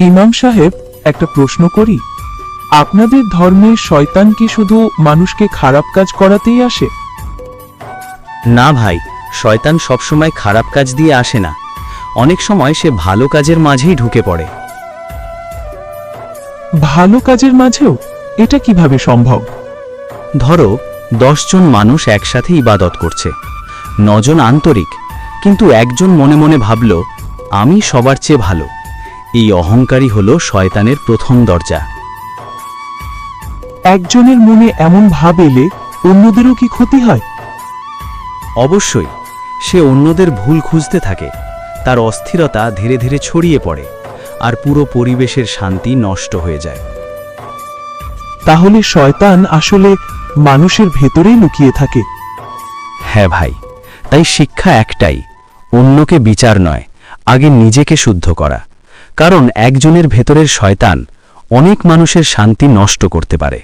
ইমাম সাহেব একটা প্রশ্ন করি। আপনাদের ধর্মে শয়তান কি শুধু মানুষকে খারাপ কাজ করাতেই আসে? না ভাই শয়তান সবসময় খারাপ কাজ দিয়ে আসে না। অনেক সময় সে ভালো কাজের মাঝেই ঢুকে পড়ে। ভালো কাজের মাঝেও? এটা কীভাবে সম্ভব? ধরো দশজন মানুষ একসাথে ইবাদত করছে। নজন আন্তরিক কিন্তু একজন মনে মনে ভাবল আমি সবার চেয়ে ভালো। এই অহংকারী হলো শয়তানের প্রথম দরজা। একজনের মনে এমন ভাব এলে অন্যদেরও কি ক্ষতি হয়? অবশ্যই সে অন্যদের ভুল খুঁজতে থাকে তার অস্থিরতা ধীরে ধীরে ছড়িয়ে পড়ে আর পুরো পরিবেশের শান্তি নষ্ট হয়ে যায়। তাহলে শয়তান আসলে মানুষের ভেতরেই লুকিয়ে থাকে? হ্যাঁ ভাই তাই শিক্ষা একটাই অন্যকে বিচার নয় আগে নিজেকে শুদ্ধ করা। কারণ একজনের ভেতরের শয়তান অনেক মানুষের শান্তি নষ্ট করতে পারে।